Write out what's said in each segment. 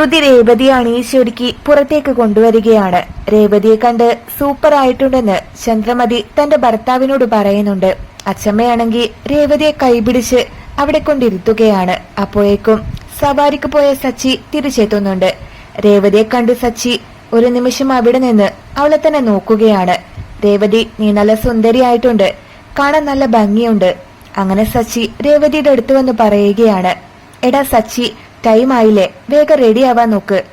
ശ്രുതി രേവതിയെ അണിയിച്ചൊരുക്കി പുറത്തേക്ക് കൊണ്ടുവരികയാണ്. രേവതിയെ കണ്ട് സൂപ്പർ ആയിട്ടുണ്ടെന്ന് ചന്ദ്രമതി തന്റെ ഭർത്താവിനോട് പറയുന്നുണ്ട്. അച്ഛമ്മയാണെങ്കിൽ രേവതിയെ കൈപിടിച്ച് അവിടെ കൊണ്ടിരുത്തുകയാണ്. അപ്പോഴേക്കും സവാരിക്ക് പോയ സച്ചി തിരിച്ചെത്തുന്നുണ്ട്. രേവതിയെ കണ്ട് സച്ചി ഒരു നിമിഷം അവിടെ നിന്ന് അവളെ തന്നെ നോക്കുകയാണ്. രേവതി നീ നല്ല സുന്ദരിയായിട്ടുണ്ട്. കാണാൻ നല്ല ഭംഗിയുണ്ട്. അങ്ങനെ സച്ചി രേവതിയുടെ അടുത്ത് വന്ന് പറയുകയാണ്. എടാ സച്ചി ടൈം ആയില്ലേ വേഗം റെഡിയാവാൻ നോക്ക്.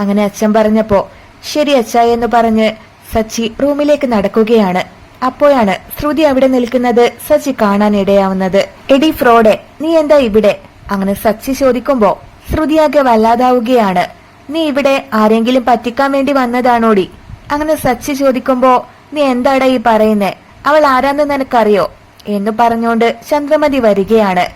അങ്ങനെ അച്ഛൻ പറഞ്ഞപ്പോ ശരി അച്ഛ എന്ന് പറഞ്ഞ് സച്ചി റൂമിലേക്ക് നടക്കുകയാണ്. അപ്പോഴാണ് ശ്രുതി അവിടെ നിൽക്കുന്നത് സച്ചി കാണാൻ ഇടയാവുന്നത്. എടി ഫ്രോഡെ നീ എന്താ ഇവിടെ? അങ്ങനെ സച്ചി ചോദിക്കുമ്പോ ശ്രുതിയാകെ വല്ലാതാവുകയാണ്. നീ ഇവിടെ ആരെങ്കിലും പറ്റിക്കാൻ വേണ്ടി വന്നതാണോടി? അങ്ങനെ സച്ചി ചോദിക്കുമ്പോ നീ എന്താടാ ഈ പറയുന്നേ? അവൾ ആരാന്ന് നിനക്കറിയോ? എന്ന് പറഞ്ഞുകൊണ്ട് ചന്ദ്രമതി വരികയാണ്.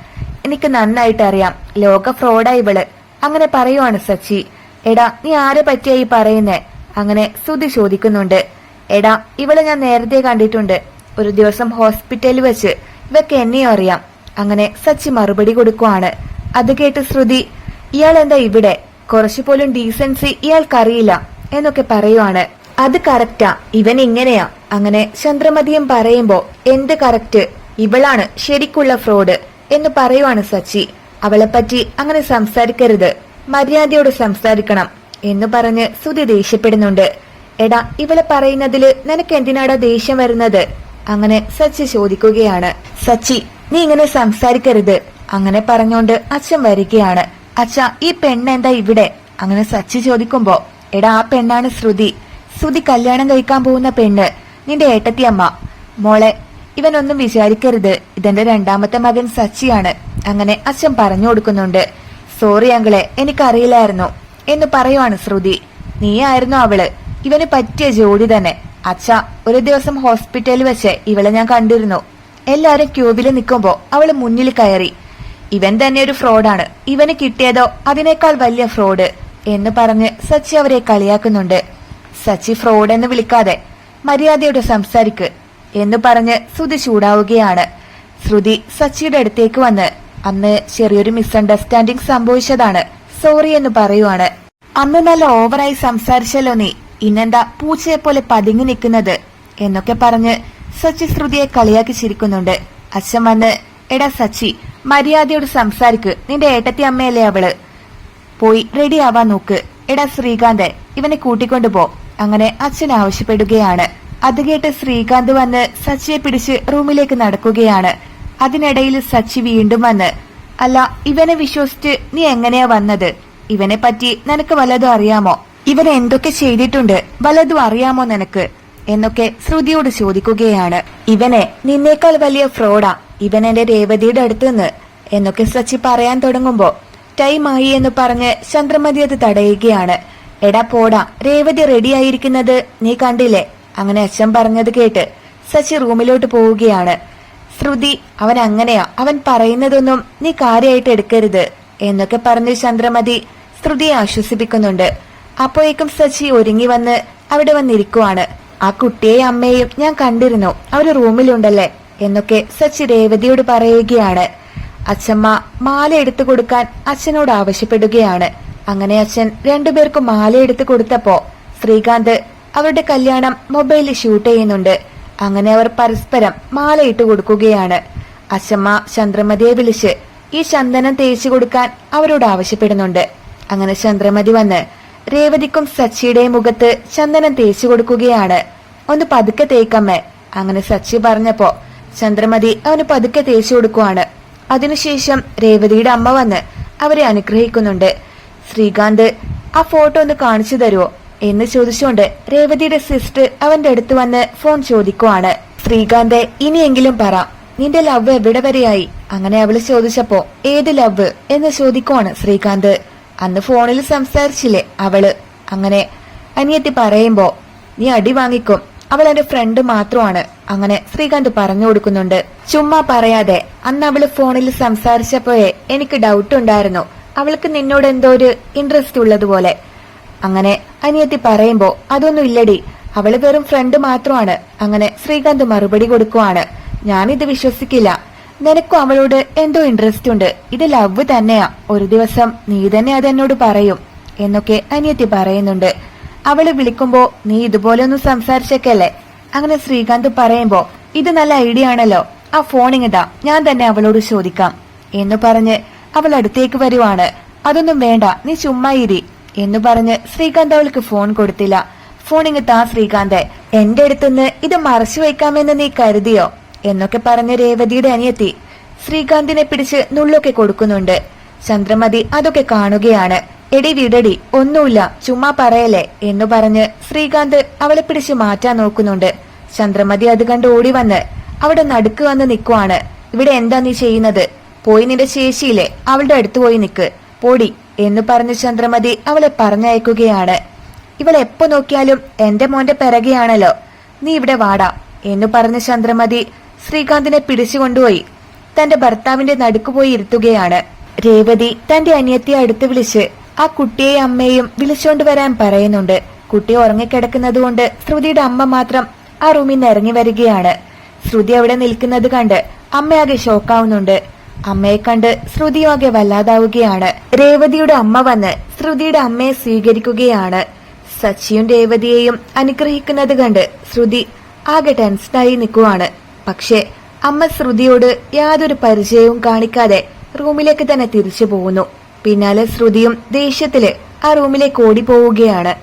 എനിക്ക് നന്നായിട്ട് അറിയാം ലോക ഫ്രോഡാ ഇവൾ. അങ്ങനെ പറയുവാണ് സച്ചി. എടാ നീ ആരെ പറ്റിയായി പറയുന്നേ? അങ്ങനെ സുതി ചോദിക്കുന്നുണ്ട്. എടാ ഇവളെ ഞാൻ നേരത്തെ കണ്ടിട്ടുണ്ട്. ഒരു ദിവസം ഹോസ്പിറ്റലിൽ വെച്ച് ഇവക്ക് എന്നെയും അറിയാം. അങ്ങനെ സച്ചി മറുപടി കൊടുക്കുവാണ്. അത് കേട്ട് ശ്രുതി ഇയാൾ എന്താ ഇവിടെ? കുറച്ചു പോലും ഡീസൻസി ഇയാൾക്കറിയില്ല എന്നൊക്കെ പറയുവാണ്. അത് കറക്റ്റാ ഇവൻ ഇങ്ങനെയാ. അങ്ങനെ ചന്ദ്രമതിയും പറയുമ്പോ എന്ത് കറക്റ്റ് ഇവളാണ് ശരിക്കുള്ള ഫ്രോഡ് എന്ന് പറയുവാണ് സച്ചി. അവളെപ്പറ്റി അങ്ങനെ സംസാരിക്കരുത്. മര്യാദയോട് സംസാരിക്കണം എന്ന് പറഞ്ഞ് സുധി ദേഷ്യപ്പെടുന്നുണ്ട്. എടാ ഇവളെ പറയുന്നതിൽ നിനക്ക് എന്തിനാടാ ദേഷ്യം വരുന്നത്? അങ്ങനെ സച്ചി ചോദിക്കുകയാണ്. സച്ചി നീ ഇങ്ങനെ സംസാരിക്കരുത്. അങ്ങനെ പറഞ്ഞോണ്ട് അച്ഛൻ വരികയാണ്. അച്ഛ ഈ പെണ്ണെന്താ ഇവിടെ? അങ്ങനെ സച്ചി ചോദിക്കുമ്പോ എടാ ആ പെണ്ണാണ് ശ്രുതി. ശ്രുതി കല്യാണം കഴിക്കാൻ പോകുന്ന പെണ്ണ്. നിന്റെ ഏട്ടത്തിയമ്മ. മോളെ ഇവനൊന്നും വിചാരിക്കരുത്. ഇതെന്റെ രണ്ടാമത്തെ മകൻ സച്ചിയാണ്. അങ്ങനെ അച്ഛൻ പറഞ്ഞു കൊടുക്കുന്നുണ്ട്. സോറി അങ്കിളെ. എനിക്കറിയില്ലായിരുന്നു. എന്ന് പറയുവാണ് ശ്രുതി. നീയായിരുന്നു അവൾ. ഇവന് പറ്റിയ ജോഡി തന്നെ. അച്ഛ ഒരു ദിവസം ഹോസ്പിറ്റലിൽ വെച്ച് ഇവളെ ഞാൻ കണ്ടിരുന്നു. എല്ലാരും ക്യൂബിൽ നിൽക്കുമ്പോ അവൾ മുന്നിൽ കയറി. ഇവൻ തന്നെ ഒരു ഫ്രോഡാണ്. ഇവന് കിട്ടിയതോ അതിനേക്കാൾ വലിയ ഫ്രോഡ് എന്ന് പറഞ്ഞ് സച്ചി അവരെ കളിയാക്കുന്നുണ്ട്. സച്ചി ഫ്രോഡ് എന്ന് വിളിക്കാതെ മര്യാദയോട് സംസാരിക്ക്. എന്ന് പറഞ്ഞ് ശ്രുതി ചൂടാവുകയാണ്. ശ്രുതി സച്ചിയുടെ അടുത്തേക്ക് വന്ന് അന്ന് ചെറിയൊരു മിസ്അണ്ടർസ്റ്റാൻഡിംഗ് സംഭവിച്ചതാണ്. സോറി എന്ന് പറയുവാണ്. അന്ന് നല്ല ഓവറായി സംസാരിച്ചല്ലോ നീ. ഇന്നെന്താ പൂച്ചയെ പോലെ പതുങ്ങി നിൽക്കുന്നത്? എന്നൊക്കെ പറഞ്ഞ് സച്ചി ശ്രുതിയെ കളിയാക്കി ചിരിക്കുന്നുണ്ട്. അച്ഛൻ വന്ന് എടാ സച്ചി മര്യാദയോട് സംസാരിക്ക്. നിന്റെ ഏട്ടത്തി അമ്മയല്ലേ അവൾ? പോയി റെഡി ആവാൻ നോക്ക്. എടാ ശ്രീകാന്ത് ഇവനെ കൂട്ടിക്കൊണ്ടു പോ. അങ്ങനെ അച്ഛൻ ആവശ്യപ്പെടുകയാണ്. അത് കേട്ട് ശ്രീകാന്ത് വന്ന് സച്ചിയെ പിടിച്ച് റൂമിലേക്ക് നടക്കുകയാണ്. അതിനിടയിൽ സച്ചി വീണ്ടും വന്ന് അല്ല ഇവനെ വിശ്വസിച്ച് നീ എങ്ങനെയാ വന്നത്? ഇവനെ പറ്റി നിനക്ക് വല്ലതും അറിയാമോ? ഇവൻ എന്തൊക്കെ ചെയ്തിട്ടുണ്ട്? വല്ലതും അറിയാമോ നിനക്ക്? എന്നൊക്കെ ശ്രുതിയോട് ചോദിക്കുകയാണ്. ഇവനെ നിന്നേക്കാൾ വലിയ ഫ്രോഡാ. ഇവൻ എന്റെ രേവതിയുടെ അടുത്ത് നിന്ന് എന്നൊക്കെ സച്ചി പറയാൻ തുടങ്ങുമ്പോ ടൈമായി എന്ന് പറഞ്ഞ് ചന്ദ്രമതി അത് തടയുകയാണ്. എടാ പോടാ രേവതി റെഡിയായിരിക്കുന്നത് നീ കണ്ടില്ലേ? അങ്ങനെ അച്ഛൻ പറഞ്ഞത് കേട്ട് സച്ചി റൂമിലോട്ട് പോവുകയാണ്. ശ്രുതി അവൻ അങ്ങനെയാ. അവൻ പറയുന്നതൊന്നും നീ കാര്യമായിട്ട് എടുക്കരുത് എന്നൊക്കെ പറഞ്ഞു ചന്ദ്രമതി ശ്രുതിയെ ആശ്വസിപ്പിക്കുന്നുണ്ട്. അപ്പോഴേക്കും സച്ചി ഒരുങ്ങി വന്ന് അവിടെ വന്നിരിക്കുവാണ്. ആ കുട്ടിയെ അമ്മയെയും ഞാൻ കണ്ടിരുന്നു. അവർ റൂമിലുണ്ടല്ലേ? എന്നൊക്കെ സച്ചി രേവതിയോട് പറയുകയാണ്. അച്ഛമ്മ മാല എടുത്തു കൊടുക്കാൻ അച്ഛനോട് ആവശ്യപ്പെടുകയാണ്. അങ്ങനെ അച്ഛൻ രണ്ടുപേർക്കും മാല എടുത്തു കൊടുത്തപ്പോ ശ്രീകാന്ത് അവരുടെ കല്യാണം മൊബൈലിൽ ഷൂട്ട് ചെയ്യുന്നുണ്ട്. അങ്ങനെ അവർ പരസ്പരം മാലയിട്ട് കൊടുക്കുകയാണ്. അശമ്മ ചന്ദ്രമതിയെ വിളിച്ച് ഈ ചന്ദനം തേച്ചു കൊടുക്കാൻ അവരോട് ആവശ്യപ്പെടുന്നുണ്ട്. അങ്ങനെ ചന്ദ്രമതി വന്ന് രേവതിക്കും സച്ചിയുടെയും മുഖത്ത് ചന്ദനം തേച്ചു കൊടുക്കുകയാണ്. ഒന്ന് പതുക്കെ തേക്കമ്മേ അങ്ങനെ സച്ചി പറഞ്ഞപ്പോ ചന്ദ്രമതി അവന് പതുക്കെ തേച്ചു കൊടുക്കുവാണ്. അതിനുശേഷം രേവതിയുടെ അമ്മ വന്ന് അവരെ അനുഗ്രഹിക്കുന്നുണ്ട്. ശ്രീകാന്ത് ആ ഫോട്ടോ ഒന്ന് കാണിച്ചു തരുമോ എന്ന് ചോദിച്ചുകൊണ്ട് രേവതിയുടെ സിസ്റ്റർ അവന്റെ അടുത്ത് വന്ന് ഫോൺ ചോദിക്കുവാണ്. ശ്രീകാന്ത് ഇനിയെങ്കിലും പറ. നിന്റെ ലവ് എവിടെ വരെയായി? അങ്ങനെ അവൾ ചോദിച്ചപ്പോ ഏത് ലവ് എന്ന് ചോദിക്കുവാണ് ശ്രീകാന്ത്. അന്ന് ഫോണിൽ സംസാരിച്ചില്ലേ അവൾ? അങ്ങനെ അനിയത്തി പറയുമ്പോ നീ അടി വാങ്ങിക്കും. അവൾ എന്റെ ഫ്രണ്ട് മാത്രമാണ്. അങ്ങനെ ശ്രീകാന്ത് പറഞ്ഞു കൊടുക്കുന്നുണ്ട്. ചുമ്മാ പറയാതെ അന്ന് അവൾ ഫോണിൽ സംസാരിച്ചപ്പോഴേ എനിക്ക് ഡൗട്ട് ഉണ്ടായിരുന്നു. അവൾക്ക് നിന്നോട് എന്തോ ഒരു ഇൻട്രസ്റ്റ് ഉള്ളതുപോലെ. അങ്ങനെ അനിയത്തി പറയുമ്പോ അതൊന്നും ഇല്ലടി. അവൾ വെറും ഫ്രണ്ട് മാത്രമാണ്. അങ്ങനെ ശ്രീകാന്ത് മറുപടി കൊടുക്കുവാണ്. ഞാനിത് വിശ്വസിക്കില്ല. നിനക്കും അവളോട് എന്തോ ഇൻട്രസ്റ്റ് ഉണ്ട്. ഇത് ലവ് തന്നെയാ. ഒരു ദിവസം നീ തന്നെ അതെന്നോട് പറയും എന്നൊക്കെ അനിയത്തി പറയുന്നുണ്ട്. അവൾ വിളിക്കുമ്പോ നീ ഇതുപോലെ ഒന്നും സംസാരിച്ചേക്കല്ലേ? അങ്ങനെ ശ്രീകാന്ത് പറയുമ്പോ ഇത് നല്ല ഐഡിയ ആണല്ലോ. ആ ഫോണിങ്ങിതാ ഞാൻ തന്നെ അവളോട് ചോദിക്കാം എന്ന് പറഞ്ഞ് അവൾ അടുത്തേക്ക് വരുവാണ്. അതൊന്നും വേണ്ട. നീ ചുമ്മാ ഇരി. എന്ന് പറഞ്ഞ് ശ്രീകാന്ത് അവൾക്ക് ഫോൺ കൊടുത്തില്ല. ഫോണിങ് താ ശ്രീകാന്ത് എന്റെ അടുത്തുനിന്ന് ഇത് മറച്ചു വയ്ക്കാമെന്ന് നീ കരുതിയോ? എന്നൊക്കെ പറഞ്ഞ് രേവതിയുടെ അനിയത്തി ശ്രീകാന്തിനെ പിടിച്ച് നുള്ളൊക്കെ കൊടുക്കുന്നുണ്ട്. ചന്ദ്രമതി അതൊക്കെ കാണുകയാണ്. എടി വിടടി ഒന്നുമില്ല ചുമ്മാ പറയലേ എന്ന് പറഞ്ഞ് ശ്രീകാന്ത് അവളെ പിടിച്ച് മാറ്റാൻ നോക്കുന്നുണ്ട്. ചന്ദ്രമതി അത് കണ്ട് ഓടി വന്ന് അവിടെ നടുക്ക് വന്ന് നിൽക്കുവാണ് ഇവിടെ എന്താ നീ ചെയ്യുന്നത്? പോയി നിന്റെ ശേഷിയില്ലേ? അവളുടെ അടുത്ത് പോയി നിക്ക്. പോടി. എന്ന് പറഞ്ഞ് ചന്ദ്രമതി അവളെ പറഞ്ഞയക്കുകയാണ്. ഇവൾ എപ്പോ നോക്കിയാലും എന്റെ മോന്റെ പിറകെയാണല്ലോ. നീ ഇവിടെ വാടാ എന്ന് പറഞ്ഞ ചന്ദ്രമതി ശ്രീകാന്തിനെ പിടിച്ചുകൊണ്ടുപോയി തന്റെ ഭർത്താവിന്റെ നടുക്ക് പോയി ഇരുത്തുകയാണ്. രേവതി തന്റെ അനിയത്തിയെ അടുത്ത് വിളിച്ച് ആ കുട്ടിയെ അമ്മയും വിളിച്ചോണ്ട് വരാൻ പറയുന്നുണ്ട്. കുട്ടി ഉറങ്ങിക്കിടക്കുന്നത് കൊണ്ട് ശ്രുതിയുടെ അമ്മ മാത്രം ആ റൂമിൽ നിന്ന് ഇറങ്ങി വരികയാണ്. ശ്രുതി അവിടെ നിൽക്കുന്നത് കണ്ട് അമ്മയാകെ ഷോക്കാവുന്നുണ്ട്. അമ്മയെ കണ്ട് ശ്രുതിയാകെ വല്ലാതാവുകയാണ്. രേവതിയുടെ അമ്മ വന്ന് ശ്രുതിയുടെ അമ്മയെ സ്വീകരിക്കുകയാണ്. സച്ചിയും രേവതിയെയും അനുഗ്രഹിക്കുന്നത് കണ്ട് ശ്രുതി ആകെ ടെൻസ്ഡായി നിൽക്കുവാണ്. പക്ഷേ അമ്മ ശ്രുതിയോട് യാതൊരു പരിചയവും കാണിക്കാതെ റൂമിലേക്ക് തന്നെ തിരിച്ചു പോകുന്നു. പിന്നാലെ ശ്രുതിയും ദേഷ്യത്തിൽ ആ റൂമിലേക്ക് ഓടി പോവുകയാണ്